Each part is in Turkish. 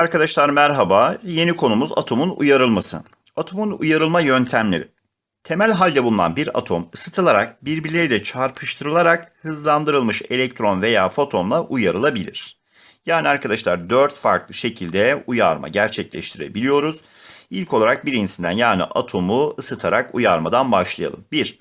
Arkadaşlar merhaba. Yeni konumuz atomun uyarılması. Atomun uyarılma yöntemleri. Temel halde bulunan bir atom ısıtılarak birbirleriyle çarpıştırılarak hızlandırılmış elektron veya fotonla uyarılabilir. Yani arkadaşlar dört farklı şekilde uyarma gerçekleştirebiliyoruz. İlk olarak birincisinden yani atomu ısıtarak uyarmadan başlayalım. 1.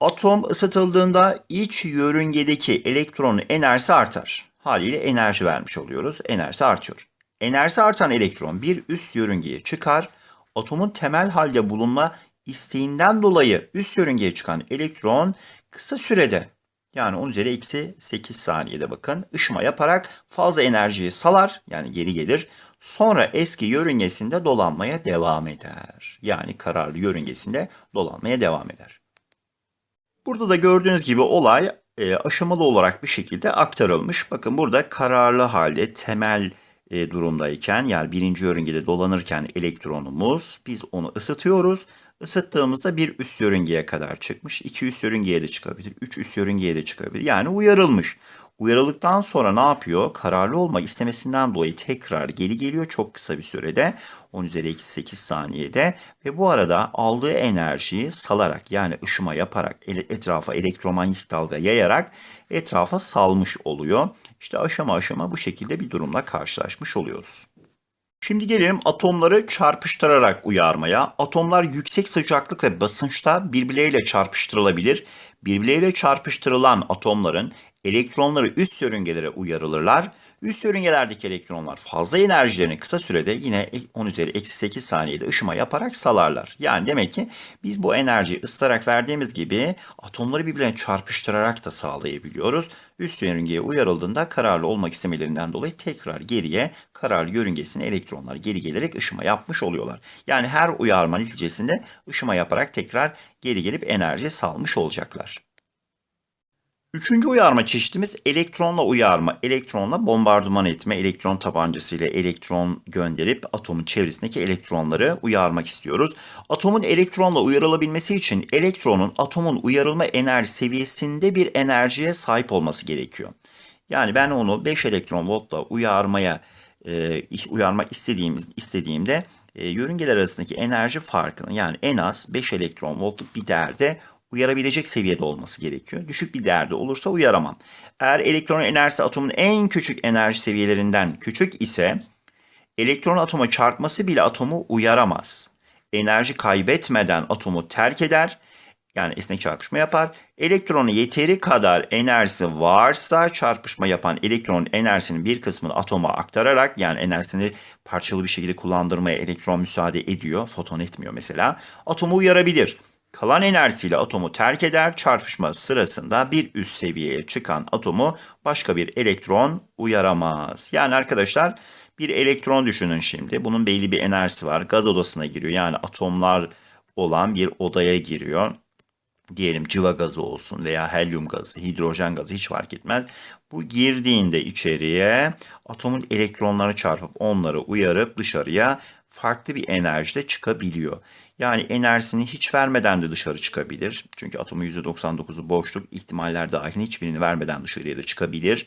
Atom ısıtıldığında iç yörüngedeki elektronun enerjisi artar. Haliyle enerji vermiş oluyoruz. Enerjisi artıyor. Enerjisi artan elektron bir üst yörüngeye çıkar. Atomun temel halde bulunma isteğinden dolayı üst yörüngeye çıkan elektron kısa sürede yani 10 üzeri eksi 8 saniyede bakın ışıma yaparak fazla enerjiyi salar yani geri gelir. Sonra eski yörüngesinde dolanmaya devam eder. Yani kararlı yörüngesinde dolanmaya devam eder. Burada da gördüğünüz gibi olay e, aşamalı olarak bir şekilde aktarılmış. Bakın burada kararlı halde temel e, durumdayken yani birinci yörüngede dolanırken elektronumuz biz onu ısıtıyoruz. Isıttığımızda bir üst yörüngeye kadar çıkmış. iki üst yörüngeye de çıkabilir. Üç üst yörüngeye de çıkabilir. Yani uyarılmış. Uyarıldıktan sonra ne yapıyor? Kararlı olmak istemesinden dolayı tekrar geri geliyor çok kısa bir sürede. 10 üzeri eksi 8 saniyede ve bu arada aldığı enerjiyi salarak yani ışıma yaparak etrafa elektromanyetik dalga yayarak etrafa salmış oluyor. İşte aşama aşama bu şekilde bir durumla karşılaşmış oluyoruz. Şimdi gelelim atomları çarpıştırarak uyarmaya. Atomlar yüksek sıcaklık ve basınçta birbirleriyle çarpıştırılabilir. Birbirleriyle çarpıştırılan atomların elektronları üst yörüngelere uyarılırlar. Üst yörüngelerdeki elektronlar fazla enerjilerini kısa sürede yine 10 üzeri eksi 8 saniyede ışıma yaparak salarlar. Yani demek ki biz bu enerjiyi ısıtarak verdiğimiz gibi atomları birbirine çarpıştırarak da sağlayabiliyoruz. Üst yörüngeye uyarıldığında kararlı olmak istemelerinden dolayı tekrar geriye kararlı yörüngesine elektronlar geri gelerek ışıma yapmış oluyorlar. Yani her uyarma neticesinde ışıma yaparak tekrar geri gelip enerji salmış olacaklar. Üçüncü uyarma çeşitimiz elektronla uyarma. Elektronla bombardıman etme, elektron tabancası ile elektron gönderip atomun çevresindeki elektronları uyarmak istiyoruz. Atomun elektronla uyarılabilmesi için elektronun atomun uyarılma enerji seviyesinde bir enerjiye sahip olması gerekiyor. Yani ben onu 5 elektron voltla uyarmaya e, uyarmak istediğimiz istediğimde e, yörüngeler arasındaki enerji farkını yani en az 5 elektron voltluk bir değerde uyarabilecek seviyede olması gerekiyor. Düşük bir değerde olursa uyaramam. Eğer elektron enerjisi atomun en küçük enerji seviyelerinden küçük ise elektron atoma çarpması bile atomu uyaramaz. Enerji kaybetmeden atomu terk eder. Yani esnek çarpışma yapar. Elektronu yeteri kadar enerjisi varsa çarpışma yapan elektronun enerjisinin bir kısmını atoma aktararak yani enerjisini parçalı bir şekilde kullandırmaya elektron müsaade ediyor. Foton etmiyor mesela. Atomu uyarabilir. Kalan enerjisiyle atomu terk eder. Çarpışma sırasında bir üst seviyeye çıkan atomu başka bir elektron uyaramaz. Yani arkadaşlar bir elektron düşünün şimdi. Bunun belli bir enerjisi var. Gaz odasına giriyor. Yani atomlar olan bir odaya giriyor. Diyelim cıva gazı olsun veya helyum gazı, hidrojen gazı hiç fark etmez. Bu girdiğinde içeriye atomun elektronları çarpıp onları uyarıp dışarıya farklı bir enerjide çıkabiliyor. Yani enerjisini hiç vermeden de dışarı çıkabilir. Çünkü atomun %99'u boşluk ihtimaller dahil hiçbirini vermeden dışarıya da çıkabilir.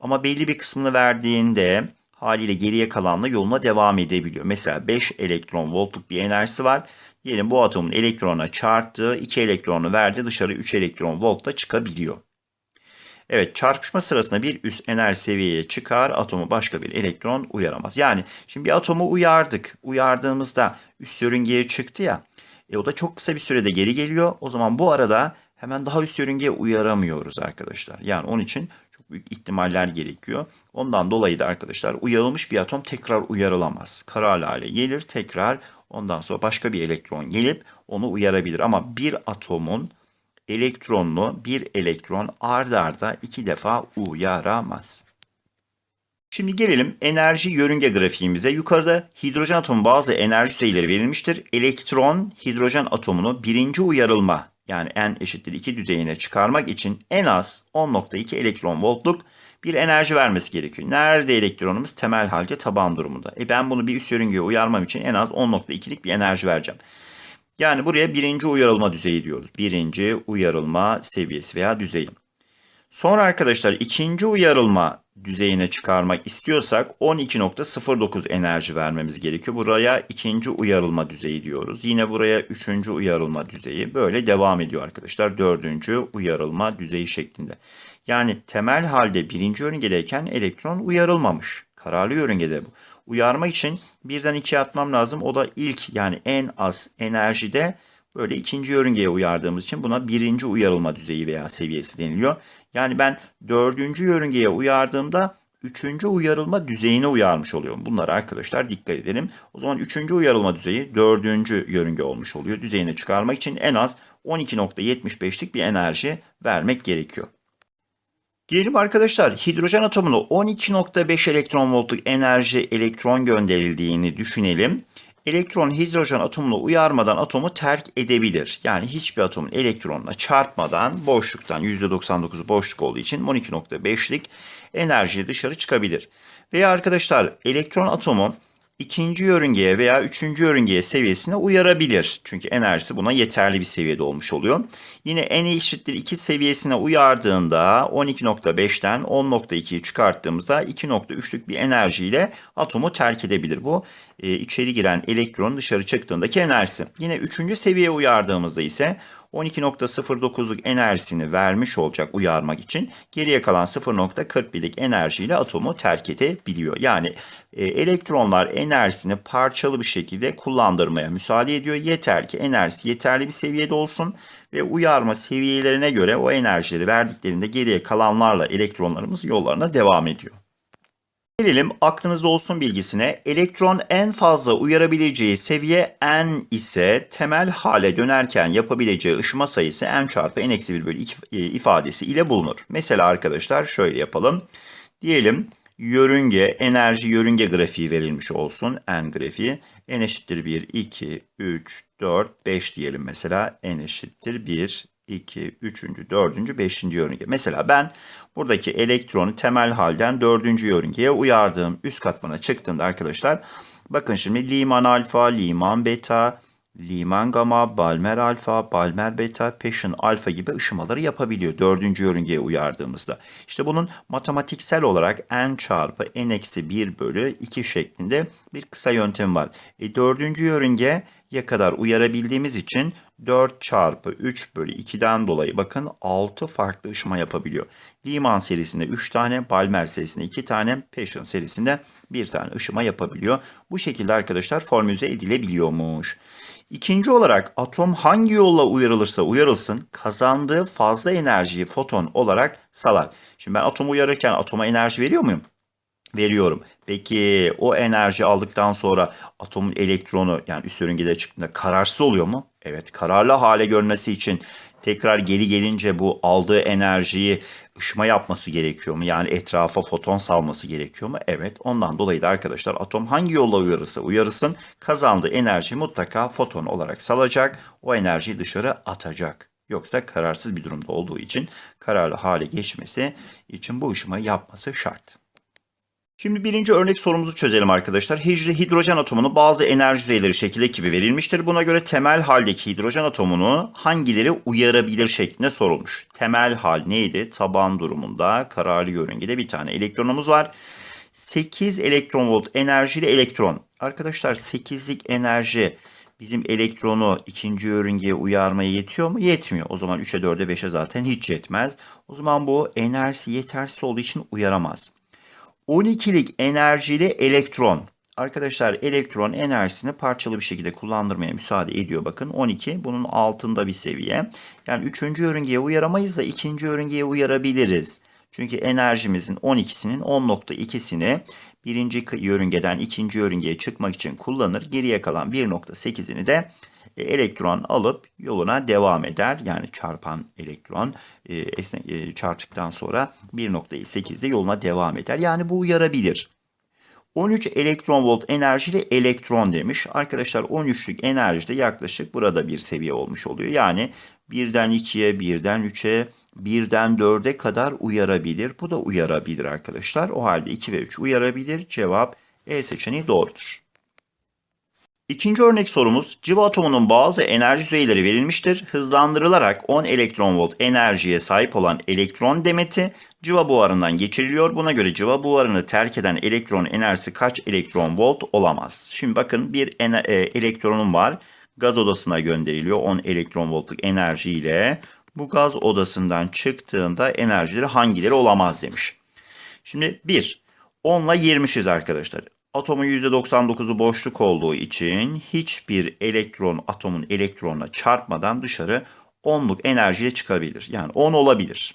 Ama belli bir kısmını verdiğinde haliyle geriye kalanla yoluna devam edebiliyor. Mesela 5 elektron voltluk bir enerjisi var. Diyelim bu atomun elektrona çarptığı 2 elektronu verdi dışarı 3 elektron voltla çıkabiliyor. Evet çarpışma sırasında bir üst enerji seviyeye çıkar atomu başka bir elektron uyaramaz. Yani şimdi bir atomu uyardık. Uyardığımızda üst yörüngeye çıktı ya. E o da çok kısa bir sürede geri geliyor. O zaman bu arada hemen daha üst yörüngeye uyaramıyoruz arkadaşlar. Yani onun için çok büyük ihtimaller gerekiyor. Ondan dolayı da arkadaşlar uyarılmış bir atom tekrar uyarılamaz. Kararlı hale gelir tekrar ondan sonra başka bir elektron gelip onu uyarabilir. Ama bir atomun elektronlu bir elektron ard arda iki defa uyaramaz. Şimdi gelelim enerji yörünge grafiğimize. Yukarıda hidrojen atomu bazı enerji düzeyleri verilmiştir. Elektron hidrojen atomunu birinci uyarılma yani n eşittir 2 düzeyine çıkarmak için en az 10.2 elektron voltluk bir enerji vermesi gerekiyor. Nerede elektronumuz? Temel halde taban durumunda. E ben bunu bir üst yörüngeye uyarmam için en az 10.2'lik bir enerji vereceğim. Yani buraya birinci uyarılma düzeyi diyoruz. Birinci uyarılma seviyesi veya düzeyi. Sonra arkadaşlar ikinci uyarılma düzeyine çıkarmak istiyorsak 12.09 enerji vermemiz gerekiyor. Buraya ikinci uyarılma düzeyi diyoruz. Yine buraya üçüncü uyarılma düzeyi. Böyle devam ediyor arkadaşlar. Dördüncü uyarılma düzeyi şeklinde. Yani temel halde birinci yörüngedeyken elektron uyarılmamış. Kararlı yörüngede bu. Uyarma için birden ikiye atmam lazım. O da ilk yani en az enerjide böyle ikinci yörüngeye uyardığımız için buna birinci uyarılma düzeyi veya seviyesi deniliyor. Yani ben dördüncü yörüngeye uyardığımda üçüncü uyarılma düzeyine uyarmış oluyorum. Bunlara arkadaşlar dikkat edelim. O zaman üçüncü uyarılma düzeyi dördüncü yörünge olmuş oluyor. Düzeyine çıkarmak için en az 12.75'lik bir enerji vermek gerekiyor. Diyelim arkadaşlar hidrojen atomuna 12.5 elektron voltluk enerji elektron gönderildiğini düşünelim. Elektron hidrojen atomuna uyarmadan atomu terk edebilir. Yani hiçbir atomun elektronla çarpmadan boşluktan %99'u boşluk olduğu için 12.5'lik enerji dışarı çıkabilir. Veya arkadaşlar elektron atomu ikinci yörüngeye veya üçüncü yörüngeye seviyesine uyarabilir. Çünkü enerjisi buna yeterli bir seviyede olmuş oluyor. Yine n eşittir 2 seviyesine uyardığında 12.5'ten 10.2'yi çıkarttığımızda 2.3'lük bir enerjiyle atomu terk edebilir. Bu e, içeri giren elektron dışarı çıktığındaki enerjisi. Yine üçüncü seviyeye uyardığımızda ise 12.09'luk enerjisini vermiş olacak uyarmak için geriye kalan 0.41'lik enerjiyle atomu terk edebiliyor. Yani e, elektronlar enerjisini parçalı bir şekilde kullandırmaya müsaade ediyor. Yeter ki enerjisi yeterli bir seviyede olsun ve uyarma seviyelerine göre o enerjileri verdiklerinde geriye kalanlarla elektronlarımız yollarına devam ediyor. Gelelim aklınızda olsun bilgisine. Elektron en fazla uyarabileceği seviye n ise temel hale dönerken yapabileceği ışıma sayısı n çarpı n eksi 1 bölü 2 e, ifadesi ile bulunur. Mesela arkadaşlar şöyle yapalım. Diyelim yörünge, enerji yörünge grafiği verilmiş olsun. N grafiği. N eşittir 1, 2, 3, 4, 5 diyelim mesela. N eşittir 1, 2, 3. 4. 5. yörünge. Mesela ben buradaki elektronu temel halden 4. yörüngeye uyardığım üst katmana çıktığımda arkadaşlar bakın şimdi liman alfa, liman beta, liman gamma, balmer alfa, balmer beta, passion alfa gibi ışımaları yapabiliyor dördüncü yörüngeye uyardığımızda. İşte bunun matematiksel olarak n çarpı n eksi 1 bölü 2 şeklinde bir kısa yöntemi var. E, dördüncü yörünge ya kadar uyarabildiğimiz için 4 çarpı 3 bölü 2'den dolayı bakın 6 farklı ışıma yapabiliyor. Liman serisinde 3 tane, Balmer serisinde 2 tane, Passion serisinde 1 tane ışıma yapabiliyor. Bu şekilde arkadaşlar formülize edilebiliyormuş. İkinci olarak atom hangi yolla uyarılırsa uyarılsın kazandığı fazla enerjiyi foton olarak salar. Şimdi ben atomu uyarırken atoma enerji veriyor muyum? Veriyorum. Peki o enerji aldıktan sonra atomun elektronu yani üst yörüngede çıktığında kararsız oluyor mu? Evet kararlı hale görmesi için tekrar geri gelince bu aldığı enerjiyi ışıma yapması gerekiyor mu? Yani etrafa foton salması gerekiyor mu? Evet ondan dolayı da arkadaşlar atom hangi yolla uyarırsa uyarısın kazandığı enerji mutlaka foton olarak salacak. O enerjiyi dışarı atacak. Yoksa kararsız bir durumda olduğu için kararlı hale geçmesi için bu ışımayı yapması şart. Şimdi birinci örnek sorumuzu çözelim arkadaşlar. Hicri hidrojen atomunu bazı enerji düzeyleri şekilde gibi verilmiştir. Buna göre temel haldeki hidrojen atomunu hangileri uyarabilir şeklinde sorulmuş. Temel hal neydi? Taban durumunda kararlı yörüngede bir tane elektronumuz var. 8 elektron volt enerjiyle elektron. Arkadaşlar 8'lik enerji bizim elektronu ikinci yörüngeye uyarmaya yetiyor mu? Yetmiyor. O zaman 3'e 4'e 5'e zaten hiç yetmez. O zaman bu enerjisi yetersiz olduğu için uyaramaz. 12'lik enerjili elektron. Arkadaşlar elektron enerjisini parçalı bir şekilde kullandırmaya müsaade ediyor. Bakın 12 bunun altında bir seviye. Yani 3. yörüngeye uyaramayız da 2. yörüngeye uyarabiliriz. Çünkü enerjimizin 12'sinin 10.2'sini birinci yörüngeden ikinci yörüngeye çıkmak için kullanır. Geriye kalan 1.8'ini de elektron alıp yoluna devam eder. Yani çarpan elektron e, e, çarptıktan sonra 1.8'de yoluna devam eder. Yani bu uyarabilir. 13 elektron volt enerjili elektron demiş. Arkadaşlar 13'lük enerjide yaklaşık burada bir seviye olmuş oluyor. Yani 1'den 2'ye, 1'den 3'e, 1'den 4'e kadar uyarabilir. Bu da uyarabilir arkadaşlar. O halde 2 ve 3 uyarabilir. Cevap E seçeneği doğrudur. İkinci örnek sorumuz civa atomunun bazı enerji düzeyleri verilmiştir. Hızlandırılarak 10 elektron volt enerjiye sahip olan elektron demeti civa buharından geçiriliyor. Buna göre civa buharını terk eden elektron enerjisi kaç elektron volt olamaz? Şimdi bakın bir e, elektronum var. Gaz odasına gönderiliyor 10 elektron voltluk enerjiyle. Bu gaz odasından çıktığında enerjileri hangileri olamaz demiş. Şimdi 1. 10 ile 20'şiz arkadaşlar. Atomun %99'u boşluk olduğu için hiçbir elektron atomun elektronla çarpmadan dışarı 10'luk enerjiyle çıkabilir. Yani 10 olabilir.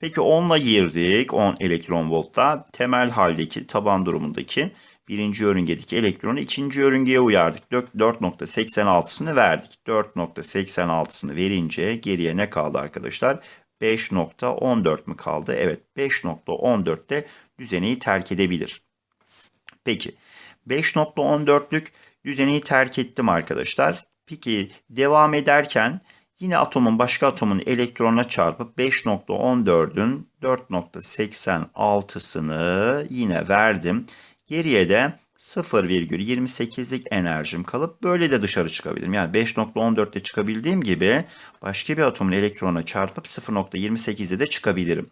Peki 10'la girdik 10 elektron voltta temel haldeki taban durumundaki birinci yörüngedeki elektronu ikinci yörüngeye uyardık. 4.86'sını verdik. 4.86'sını verince geriye ne kaldı arkadaşlar? 5.14 mü kaldı? Evet 5.14'te düzeneyi terk edebilir. Peki 5.14'lük düzeneyi terk ettim arkadaşlar. Peki devam ederken yine atomun başka atomun elektronuna çarpıp 5.14'ün 4.86'sını yine verdim. Geriye de 0,28'lik enerjim kalıp böyle de dışarı çıkabilirim. Yani 5.14'te çıkabildiğim gibi başka bir atomun elektronuna çarpıp 0.28'de de çıkabilirim.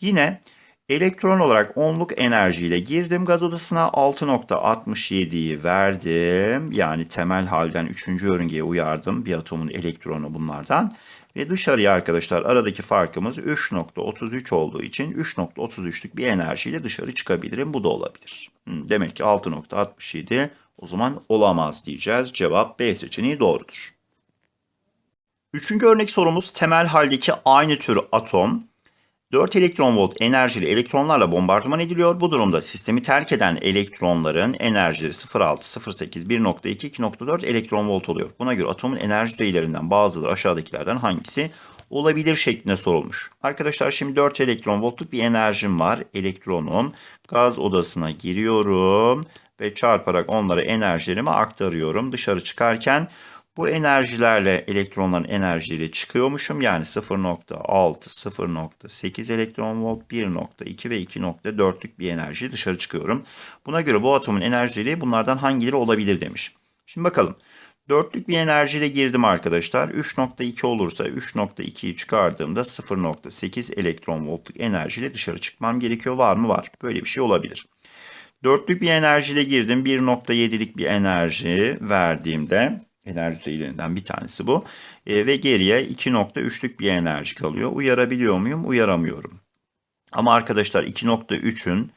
Yine elektron olarak 10'luk enerjiyle girdim gaz odasına 6.67'yi verdim. Yani temel halden 3. yörüngeye uyardım bir atomun elektronu bunlardan. Ve dışarıya arkadaşlar aradaki farkımız 3.33 olduğu için 3.33'lük bir enerjiyle dışarı çıkabilirim. Bu da olabilir. Demek ki 6.67 o zaman olamaz diyeceğiz. Cevap B seçeneği doğrudur. Üçüncü örnek sorumuz temel haldeki aynı tür atom 4 elektron volt enerjili elektronlarla bombardıman ediliyor. Bu durumda sistemi terk eden elektronların enerjileri 0.6, 0.8, 1.2, 2.4 elektron volt oluyor. Buna göre atomun enerji düzeylerinden bazıları aşağıdakilerden hangisi olabilir şeklinde sorulmuş. Arkadaşlar şimdi 4 elektron voltluk bir enerjim var. Elektronum gaz odasına giriyorum ve çarparak onlara enerjilerimi aktarıyorum. Dışarı çıkarken bu enerjilerle elektronların enerjiyle çıkıyormuşum. Yani 0.6, 0.8 elektron volt, 1.2 ve 2.4'lük bir enerji dışarı çıkıyorum. Buna göre bu atomun enerjili bunlardan hangileri olabilir demiş. Şimdi bakalım. Dörtlük bir enerjiyle girdim arkadaşlar. 3.2 olursa 3.2'yi çıkardığımda 0.8 elektron voltluk enerjiyle dışarı çıkmam gerekiyor. Var mı? Var. Böyle bir şey olabilir. Dörtlük bir enerjiyle girdim. 1.7'lik bir enerji verdiğimde enerji düzeylerinden bir tanesi bu. E, ve geriye 2.3'lük bir enerji kalıyor. Uyarabiliyor muyum? Uyaramıyorum. Ama arkadaşlar 2.3'ün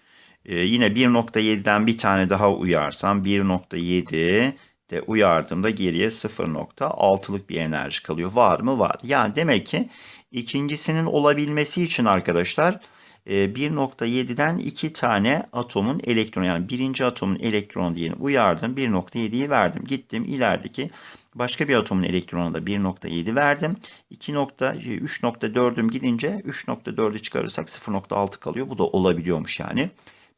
e, yine 1.7'den bir tane daha uyarsam 1.7 de uyardığımda geriye 0.6'lık bir enerji kalıyor. Var mı? Var. Yani demek ki ikincisinin olabilmesi için arkadaşlar 1.7'den iki tane atomun elektronu yani birinci atomun elektronu diyelim uyardım 1.7'yi verdim. Gittim ilerideki başka bir atomun elektronuna da 1.7 verdim. 2.3.4'üm gidince 3.4'ü çıkarırsak 0.6 kalıyor. Bu da olabiliyormuş yani.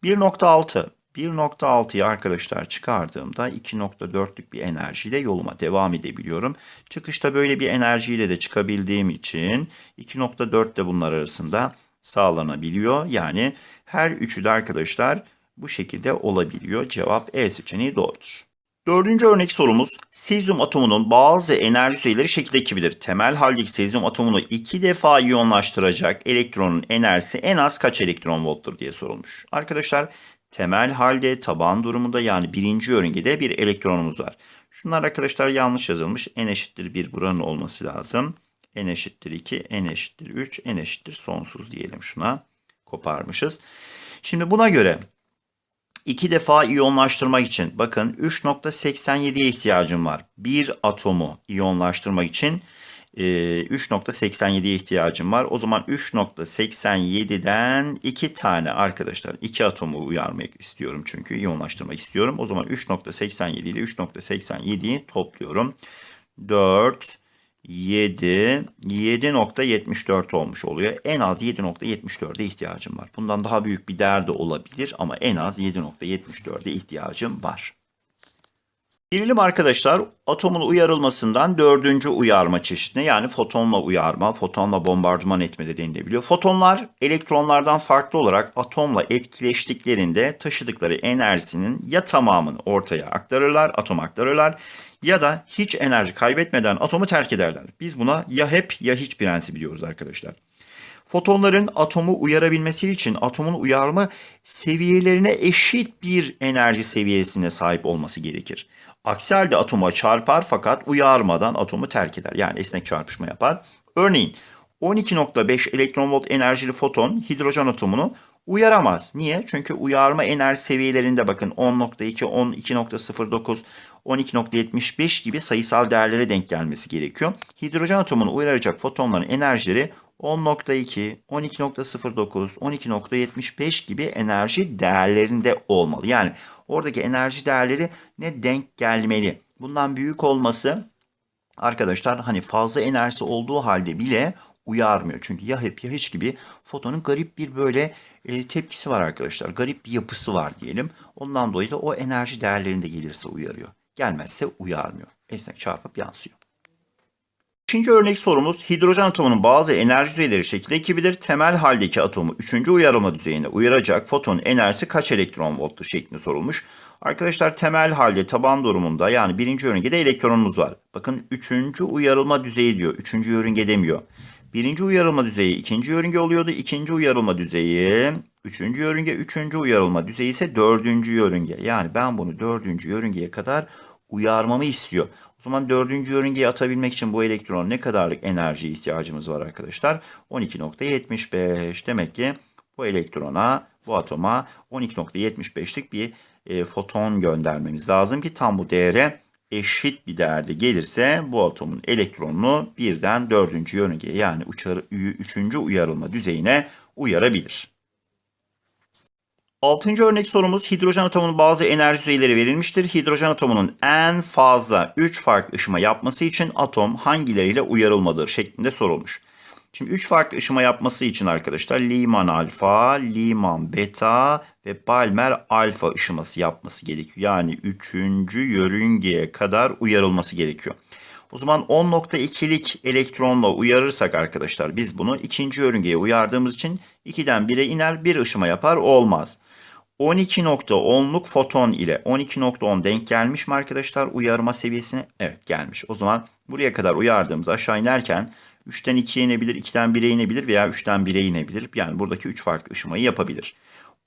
1.6 1.6'yı arkadaşlar çıkardığımda 2.4'lük bir enerjiyle yoluma devam edebiliyorum. Çıkışta böyle bir enerjiyle de çıkabildiğim için 2.4 de bunlar arasında sağlanabiliyor. Yani her üçü de arkadaşlar bu şekilde olabiliyor. Cevap E seçeneği doğrudur. Dördüncü örnek sorumuz sezyum atomunun bazı enerji düzeyleri şekildeki gibidir. Temel haldeki sezyum atomunu iki defa iyonlaştıracak elektronun enerjisi en az kaç elektron volttur diye sorulmuş. Arkadaşlar temel halde taban durumunda yani birinci yörüngede bir elektronumuz var. Şunlar arkadaşlar yanlış yazılmış. N eşittir 1 buranın olması lazım. N eşittir 2, N eşittir 3, N eşittir sonsuz diyelim şuna. Koparmışız. Şimdi buna göre iki defa iyonlaştırmak için bakın 3.87'ye ihtiyacım var. Bir atomu iyonlaştırmak için e, 3.87'ye ihtiyacım var. O zaman 3.87'den iki tane arkadaşlar iki atomu uyarmak istiyorum çünkü iyonlaştırmak istiyorum. O zaman 3.87 ile 3.87'yi topluyorum. 4 7, 7.74 olmuş oluyor. En az 7.74'e ihtiyacım var. Bundan daha büyük bir değer de olabilir ama en az 7.74'e ihtiyacım var. Gelelim arkadaşlar atomun uyarılmasından dördüncü uyarma çeşidine yani fotonla uyarma, fotonla bombardıman etme de denilebiliyor. Fotonlar elektronlardan farklı olarak atomla etkileştiklerinde taşıdıkları enerjisinin ya tamamını ortaya aktarırlar, atom aktarırlar ya da hiç enerji kaybetmeden atomu terk ederler. Biz buna ya hep ya hiç prensibi diyoruz arkadaşlar. Fotonların atomu uyarabilmesi için atomun uyarma seviyelerine eşit bir enerji seviyesine sahip olması gerekir. Aksi halde atoma çarpar fakat uyarmadan atomu terk eder. Yani esnek çarpışma yapar. Örneğin 12.5 elektron volt enerjili foton hidrojen atomunu uyaramaz. Niye? Çünkü uyarma enerji seviyelerinde bakın 10.2, 12.09, 12.75 gibi sayısal değerlere denk gelmesi gerekiyor. Hidrojen atomunu uyaracak fotonların enerjileri 10.2, 12.09, 12.75 gibi enerji değerlerinde olmalı. Yani oradaki enerji değerleri ne denk gelmeli. Bundan büyük olması arkadaşlar hani fazla enerjisi olduğu halde bile uyarmıyor. Çünkü ya hep ya hiç gibi fotonun garip bir böyle e, tepkisi var arkadaşlar. Garip bir yapısı var diyelim. Ondan dolayı da o enerji değerlerinde gelirse uyarıyor. Gelmezse uyarmıyor. Esnek çarpıp yansıyor. Üçüncü örnek sorumuz hidrojen atomunun bazı enerji düzeyleri şekilde ekibidir. Temel haldeki atomu üçüncü uyarılma düzeyine uyaracak fotonun enerjisi kaç elektron volttur şeklinde sorulmuş. Arkadaşlar temel halde taban durumunda yani birinci yörüngede elektronumuz var. Bakın üçüncü uyarılma düzeyi diyor. Üçüncü yörünge demiyor. Birinci uyarılma düzeyi ikinci yörünge oluyordu. İkinci uyarılma düzeyi üçüncü yörünge. Üçüncü uyarılma düzeyi ise dördüncü yörünge. Yani ben bunu dördüncü yörüngeye kadar uyarmamı istiyor. O zaman dördüncü yörüngeye atabilmek için bu elektron ne kadarlık enerji ihtiyacımız var arkadaşlar? 12.75. Demek ki bu elektrona, bu atoma 12.75'lik bir e, foton göndermemiz lazım ki tam bu değere eşit bir değerde gelirse bu atomun elektronunu birden dördüncü yörüngeye yani uçar, üçüncü uyarılma düzeyine uyarabilir. Altıncı örnek sorumuz hidrojen atomunun bazı enerji düzeyleri verilmiştir. Hidrojen atomunun en fazla 3 farklı ışıma yapması için atom hangileriyle uyarılmalıdır şeklinde sorulmuş. Şimdi 3 farklı ışıma yapması için arkadaşlar Liman alfa, Liman beta ve Balmer alfa ışıması yapması gerekiyor. Yani 3. yörüngeye kadar uyarılması gerekiyor. O zaman 10.2'lik elektronla uyarırsak arkadaşlar biz bunu ikinci yörüngeye uyardığımız için 2'den 1'e iner bir ışıma yapar olmaz. 12.10'luk foton ile 12.10 denk gelmiş mi arkadaşlar uyarma seviyesine? Evet gelmiş. O zaman buraya kadar uyardığımız aşağı inerken 3'ten 2'ye inebilir, 2'den 1'e inebilir veya 3'ten 1'e inebilir. Yani buradaki 3 farklı ışımayı yapabilir.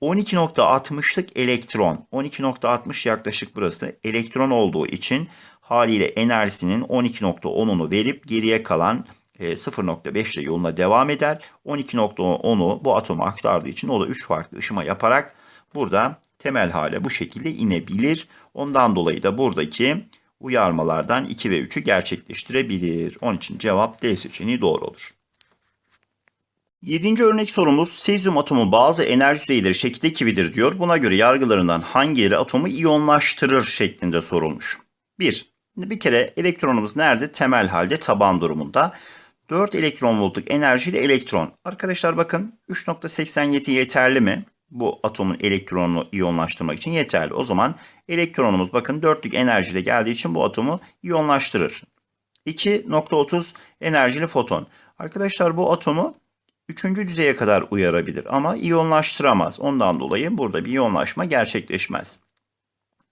12.60'lık elektron, 12.60 yaklaşık burası elektron olduğu için haliyle enerjisinin 12.10'unu verip geriye kalan 0.5 ile yoluna devam eder. 12.10'u bu atoma aktardığı için o da 3 farklı ışıma yaparak burada temel hale bu şekilde inebilir. Ondan dolayı da buradaki uyarmalardan 2 ve 3'ü gerçekleştirebilir. Onun için cevap D seçeneği doğru olur. Yedinci örnek sorumuz sezyum atomu bazı enerji düzeyleri şekilde kividir diyor. Buna göre yargılarından hangileri atomu iyonlaştırır şeklinde sorulmuş. 1. Bir kere elektronumuz nerede? Temel halde taban durumunda. 4 elektron voltluk enerjiyle elektron. Arkadaşlar bakın 3.87 yeterli mi? Bu atomun elektronunu iyonlaştırmak için yeterli. O zaman elektronumuz bakın 4'lük enerjiyle geldiği için bu atomu iyonlaştırır. 2.30 enerjili foton. Arkadaşlar bu atomu 3. düzeye kadar uyarabilir ama iyonlaştıramaz. Ondan dolayı burada bir iyonlaşma gerçekleşmez.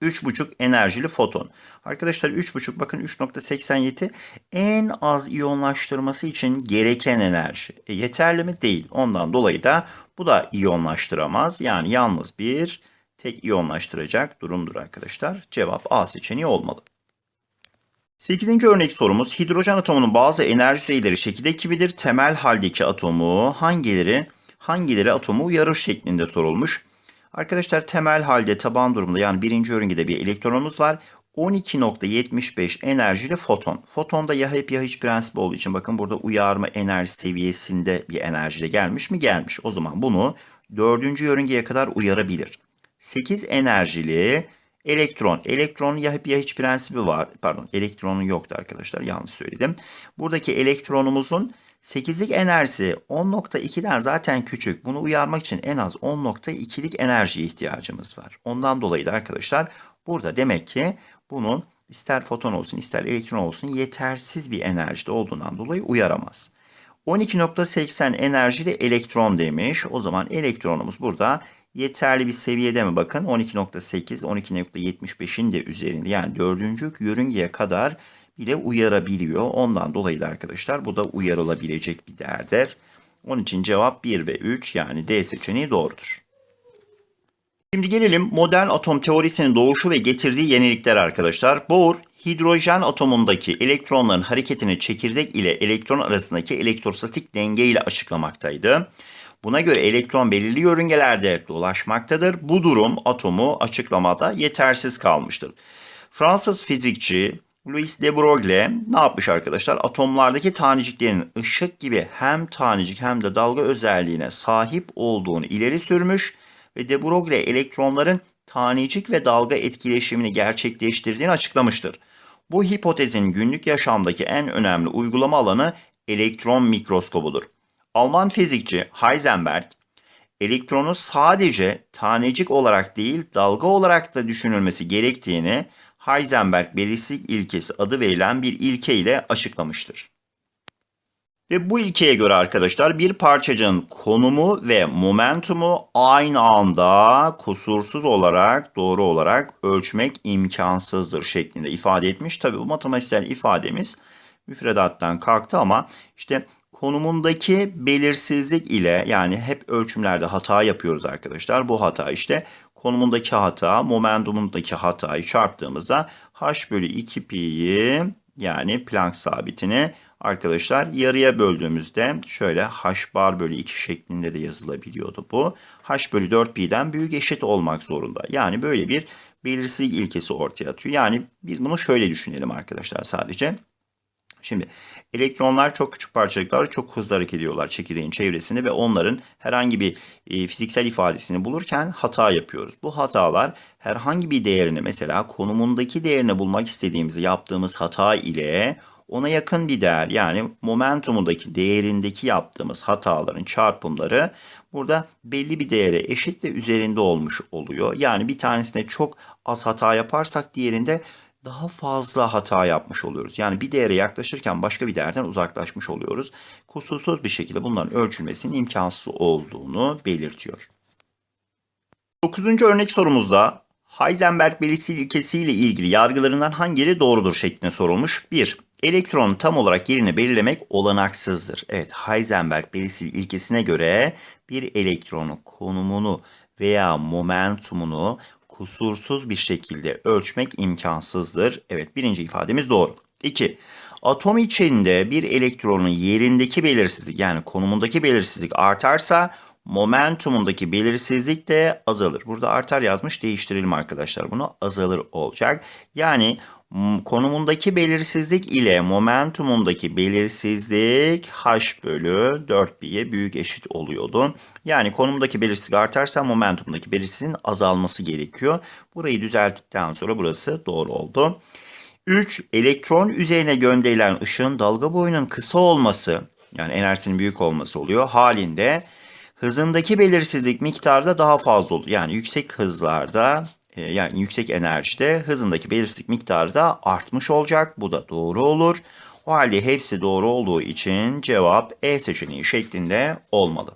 3,5 enerjili foton. Arkadaşlar 3,5 bakın 3.87 en az iyonlaştırması için gereken enerji. E, yeterli mi? Değil. Ondan dolayı da bu da iyonlaştıramaz. Yani yalnız bir tek iyonlaştıracak durumdur arkadaşlar. Cevap A seçeneği olmalı. 8. örnek sorumuz hidrojen atomunun bazı enerji düzeyleri şekilde kibidir. Temel haldeki atomu hangileri hangileri atomu uyarır şeklinde sorulmuş. Arkadaşlar temel halde taban durumunda yani birinci yörüngede bir elektronumuz var. 12.75 enerjili foton. Fotonda ya hep ya hiç prensip olduğu için bakın burada uyarma enerji seviyesinde bir enerjide gelmiş mi? Gelmiş. O zaman bunu dördüncü yörüngeye kadar uyarabilir. 8 enerjili elektron. Elektronun ya hep ya hiç prensibi var. Pardon elektronun yoktu arkadaşlar yanlış söyledim. Buradaki elektronumuzun 8'lik enerjisi 10.2'den zaten küçük. Bunu uyarmak için en az 10.2'lik enerji ihtiyacımız var. Ondan dolayı da arkadaşlar burada demek ki bunun ister foton olsun ister elektron olsun yetersiz bir enerjide olduğundan dolayı uyaramaz. 12.80 enerjili elektron demiş. O zaman elektronumuz burada yeterli bir seviyede mi? Bakın 12.8, 12.75'in de üzerinde yani dördüncü yörüngeye kadar bile uyarabiliyor. Ondan dolayı da arkadaşlar bu da uyarılabilecek bir değerdir. Onun için cevap 1 ve 3 yani D seçeneği doğrudur. Şimdi gelelim modern atom teorisinin doğuşu ve getirdiği yenilikler arkadaşlar. Bohr, hidrojen atomundaki elektronların hareketini çekirdek ile elektron arasındaki elektrostatik denge ile açıklamaktaydı. Buna göre elektron belirli yörüngelerde dolaşmaktadır. Bu durum atomu açıklamada yetersiz kalmıştır. Fransız fizikçi Louis de Broglie ne yapmış arkadaşlar? Atomlardaki taneciklerin ışık gibi hem tanecik hem de dalga özelliğine sahip olduğunu ileri sürmüş ve de Broglie elektronların tanecik ve dalga etkileşimini gerçekleştirdiğini açıklamıştır. Bu hipotezin günlük yaşamdaki en önemli uygulama alanı elektron mikroskobudur. Alman fizikçi Heisenberg, elektronu sadece tanecik olarak değil dalga olarak da düşünülmesi gerektiğini Heisenberg belirsizlik ilkesi adı verilen bir ilke ile açıklamıştır. Ve bu ilkeye göre arkadaşlar bir parçacığın konumu ve momentumu aynı anda kusursuz olarak doğru olarak ölçmek imkansızdır şeklinde ifade etmiş. Tabi bu matematiksel ifademiz müfredattan kalktı ama işte konumundaki belirsizlik ile yani hep ölçümlerde hata yapıyoruz arkadaşlar. Bu hata işte konumundaki hata, momentumundaki hatayı çarptığımızda h bölü 2 pi'yi yani Planck sabitini arkadaşlar yarıya böldüğümüzde şöyle h bar bölü 2 şeklinde de yazılabiliyordu bu. h bölü 4 pi'den büyük eşit olmak zorunda. Yani böyle bir belirsizlik ilkesi ortaya atıyor. Yani biz bunu şöyle düşünelim arkadaşlar sadece. Şimdi elektronlar çok küçük parçacıklar çok hızlı hareket ediyorlar çekirdeğin çevresinde ve onların herhangi bir e, fiziksel ifadesini bulurken hata yapıyoruz. Bu hatalar herhangi bir değerini mesela konumundaki değerini bulmak istediğimizde yaptığımız hata ile ona yakın bir değer yani momentumundaki değerindeki yaptığımız hataların çarpımları burada belli bir değere eşit ve üzerinde olmuş oluyor. Yani bir tanesinde çok az hata yaparsak diğerinde daha fazla hata yapmış oluyoruz. Yani bir değere yaklaşırken başka bir değerden uzaklaşmış oluyoruz. Kusursuz bir şekilde bunların ölçülmesinin imkansız olduğunu belirtiyor. Dokuzuncu örnek sorumuzda Heisenberg belirsiz ilkesiyle ilgili yargılarından hangileri doğrudur şeklinde sorulmuş. 1. Elektronun tam olarak yerini belirlemek olanaksızdır. Evet Heisenberg belirsiz ilkesine göre bir elektronun konumunu veya momentumunu kusursuz bir şekilde ölçmek imkansızdır. Evet birinci ifademiz doğru. 2. Atom içinde bir elektronun yerindeki belirsizlik yani konumundaki belirsizlik artarsa momentumundaki belirsizlik de azalır. Burada artar yazmış değiştirelim arkadaşlar bunu azalır olacak. Yani konumundaki belirsizlik ile momentumundaki belirsizlik h bölü 4 pi'ye büyük eşit oluyordu. Yani konumdaki belirsizlik artarsa momentumdaki belirsizliğin azalması gerekiyor. Burayı düzelttikten sonra burası doğru oldu. 3. Elektron üzerine gönderilen ışığın dalga boyunun kısa olması yani enerjisinin büyük olması oluyor. Halinde hızındaki belirsizlik miktarı da daha fazla olur. Yani yüksek hızlarda yani yüksek enerjide hızındaki belirsizlik miktarı da artmış olacak. Bu da doğru olur. O halde hepsi doğru olduğu için cevap E seçeneği şeklinde olmalı.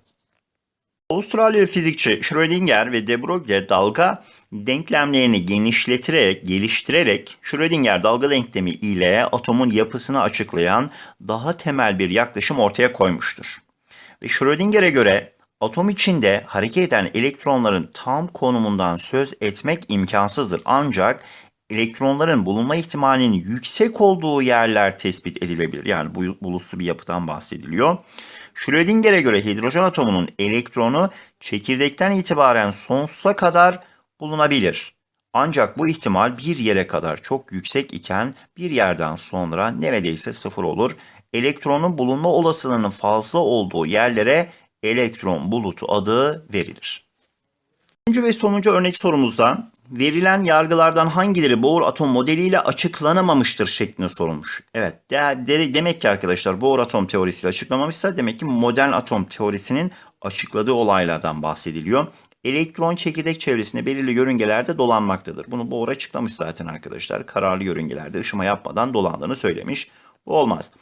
Avustralya fizikçi Schrödinger ve de Broglie dalga denklemlerini genişleterek, geliştirerek Schrödinger dalga denklemi ile atomun yapısını açıklayan daha temel bir yaklaşım ortaya koymuştur. Ve Schrödinger'e göre Atom içinde hareket eden elektronların tam konumundan söz etmek imkansızdır. Ancak elektronların bulunma ihtimalinin yüksek olduğu yerler tespit edilebilir. Yani bu bulutsu bir yapıdan bahsediliyor. Schrödinger'e göre hidrojen atomunun elektronu çekirdekten itibaren sonsuza kadar bulunabilir. Ancak bu ihtimal bir yere kadar çok yüksek iken bir yerden sonra neredeyse sıfır olur. Elektronun bulunma olasılığının fazla olduğu yerlere elektron bulutu adı verilir. Üçüncü ve sonuncu örnek sorumuzda verilen yargılardan hangileri Bohr atom modeliyle açıklanamamıştır şeklinde sorulmuş. Evet de, de, demek ki arkadaşlar Bohr atom teorisiyle açıklamamışsa demek ki modern atom teorisinin açıkladığı olaylardan bahsediliyor. elektron çekirdek çevresinde belirli yörüngelerde dolanmaktadır. Bunu Bohr açıklamış zaten arkadaşlar. Kararlı yörüngelerde ışıma yapmadan dolandığını söylemiş. Bu olmaz.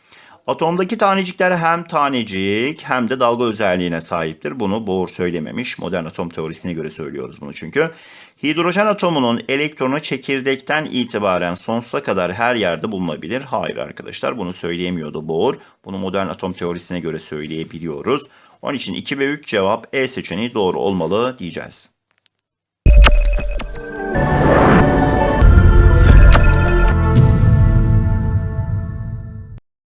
Atomdaki tanecikler hem tanecik hem de dalga özelliğine sahiptir. Bunu Bohr söylememiş. Modern atom teorisine göre söylüyoruz bunu çünkü. Hidrojen atomunun elektronu çekirdekten itibaren sonsuza kadar her yerde bulunabilir. Hayır arkadaşlar bunu söyleyemiyordu Bohr. Bunu modern atom teorisine göre söyleyebiliyoruz. Onun için 2 ve 3 cevap E seçeneği doğru olmalı diyeceğiz.